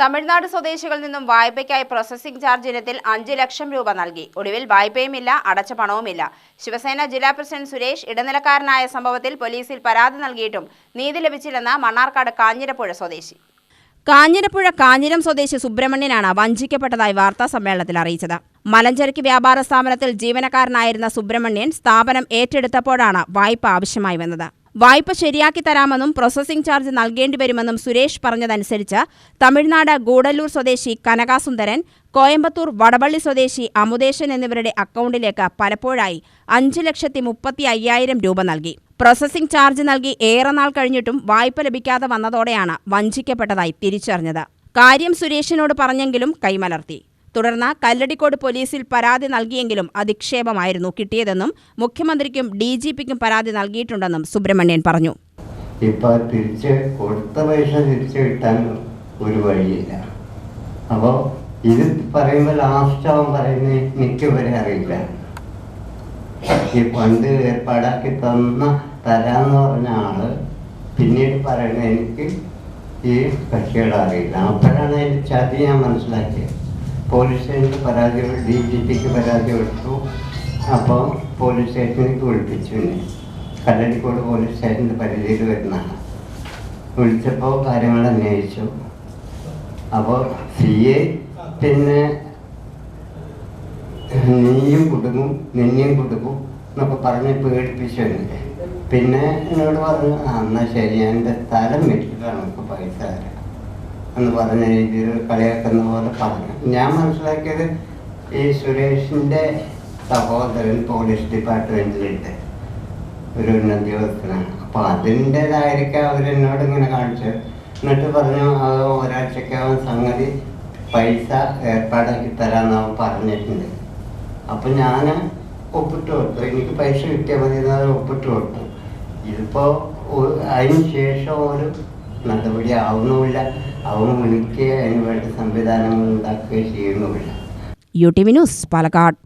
തമിഴ്നാട് സ്വദേശികളിൽ നിന്നും വായ്പയ്ക്കായി processing charge ഇനത്തിൽ അഞ്ച് ലക്ഷം രൂപ നൽകി. ഒടുവിൽ വായ്പയുമില്ല അടച്ച പണവുമില്ല. ശിവസേന ജില്ലാ പ്രസിഡന്റ് സുരേഷ് ഇടനിലക്കാരനായ സംഭവത്തിൽ പോലീസിൽ പരാതി നൽകിയിട്ടും നീതി ലഭിച്ചില്ലെന്ന് മണ്ണാർക്കാട് കാഞ്ഞിരപ്പുഴ സ്വദേശി. കാഞ്ഞിരപ്പുഴ കാഞ്ഞിരം സ്വദേശി സുബ്രഹ്മണ്യനാണ് വഞ്ചിക്കപ്പെട്ടതായി വാർത്താ സമ്മേളനത്തിൽ അറിയിച്ചത്. മലഞ്ചരക്ക് വ്യാപാര സ്ഥാപനത്തിൽ ജീവനക്കാരനായിരുന്ന സുബ്രഹ്മണ്യൻ സ്ഥാപനം ഏറ്റെടുത്തപ്പോഴാണ് വായ്പ ആവശ്യമായി വന്നത്. വായ്പ ശരിയാക്കി തരാമെന്നും പ്രോസസിംഗ് ചാർജ് നൽകേണ്ടി വരുമെന്നും സുരേഷ് പറഞ്ഞതനുസരിച്ച് തമിഴ്നാട് ഗൂഡല്ലൂർ സ്വദേശി കനകാസുന്ദരൻ കോയമ്പത്തൂർ വടവള്ളി സ്വദേശി അമുദേശൻ എന്നിവരുടെ അക്കൗണ്ടിലേക്ക് പലപ്പോഴായി അഞ്ച് ലക്ഷത്തി മുപ്പത്തി അയ്യായിരം രൂപ നൽകി. പ്രോസസിംഗ് ചാർജ് നൽകി ഏറെ നാൾ കഴിഞ്ഞിട്ടും വായ്പ ലഭിക്കാതെ വന്നതോടെയാണ് വഞ്ചിക്കപ്പെട്ടതായി തിരിച്ചറിഞ്ഞത്. കാര്യം സുരേഷിനോട് പറഞ്ഞെങ്കിലും കൈമലർത്തി. തുടർന്ന് കല്ലടിക്കോട് പോലീസിൽ പരാതി നൽകിയെങ്കിലും അധിക്ഷേപമായിരുന്നു കിട്ടിയതെന്നും മുഖ്യമന്ത്രിക്കും ഡി ജി പിക്കും പരാതി നൽകിയിട്ടുണ്ടെന്നും സുബ്രഹ്മണ്യൻ പറഞ്ഞു. ഇപ്പൊ തിരിച്ച് കൊടുത്ത പൈസ തിരിച്ചു കിട്ടാൻ ഒരു വഴിയില്ല. അപ്പോൾ ഇത് പറയുമ്പോൾ ലാസ്റ്റ് അവൻ പറയുന്നത് എനിക്ക് വരെ അറിയില്ല. ഈ പണ്ട് ഏർപ്പാടാക്കി തന്ന തരാന്ന് പറഞ്ഞ ആൾ പിന്നീട് പറയുന്നത് എനിക്ക് ഈ കക്ഷികളെ അറിയില്ല. അപ്പോഴാണ് അതിന്റെ ചതി ഞാൻ മനസ്സിലാക്കിയത്. പോലീസ് സ്റ്റേഷനിൽ പരാതി ഡി ജി പിക്ക് പരാതി കൊടുത്തു. അപ്പോൾ പോലീസ് സ്റ്റേഷനിലേക്ക് വിളിപ്പിച്ചു. കല്ലടിക്കോട് പോലീസ് സ്റ്റേഷന്റെ പരിധിയിൽ വരുന്നതാണ്. വിളിച്ചപ്പോൾ കാര്യങ്ങൾ അന്വേഷിച്ചു. അപ്പോൾ സി എ പിന്നെ നീയും കുടുങ്ങും നിന്നെയും കുടുങ്ങും എന്നൊക്കെ പറഞ്ഞ് പേടിപ്പിച്ചു പിന്നെ എന്നോട് പറഞ്ഞു ആ എന്നാൽ ശരി എന്റെ സ്ഥലം വെച്ചിട്ടാണ് നമുക്ക് പൈസ തരാം. എന്ന് പറഞ്ഞ രീതിയിൽ കളിയാക്കുന്ന പോലെ പറഞ്ഞു. ഞാൻ മനസ്സിലാക്കിയത് ഈ സുരേഷിന്റെ സഹോദരൻ പോലീസ് ഡിപ്പാർട്ട്മെന്റിലുണ്ട് ഒരു ഉന്നദ്യോഗസ്ഥനാണ് അപ്പോൾ അതിന്റെതായിരിക്കാം അവരെന്നോട് ഇങ്ങനെ കാണിച്ചത് എന്നിട്ട് പറഞ്ഞു അത് ഒരാഴ്ചക്കകം സംഗതി പൈസ ഏർപ്പാടാക്കി തരാമെന്ന് അവൻ പറഞ്ഞിട്ടുണ്ട്. അപ്പം ഞാൻ ഒപ്പിട്ട് കൊടുത്തു. എനിക്ക് പൈസ കിട്ടിയാൽ മതി എന്നാൽ ഒപ്പിട്ട് കൊടുത്തു. ഇതിപ്പോൾ അതിന് ശേഷം ഒരു നടപടി ആവുന്നുമില്ല അവൻ വിളിക്കുക അതിന് വേണ്ട സംവിധാനങ്ങൾ ഉണ്ടാക്കുകയും ചെയ്യുന്നുമില്ല. U T V news Palakkad.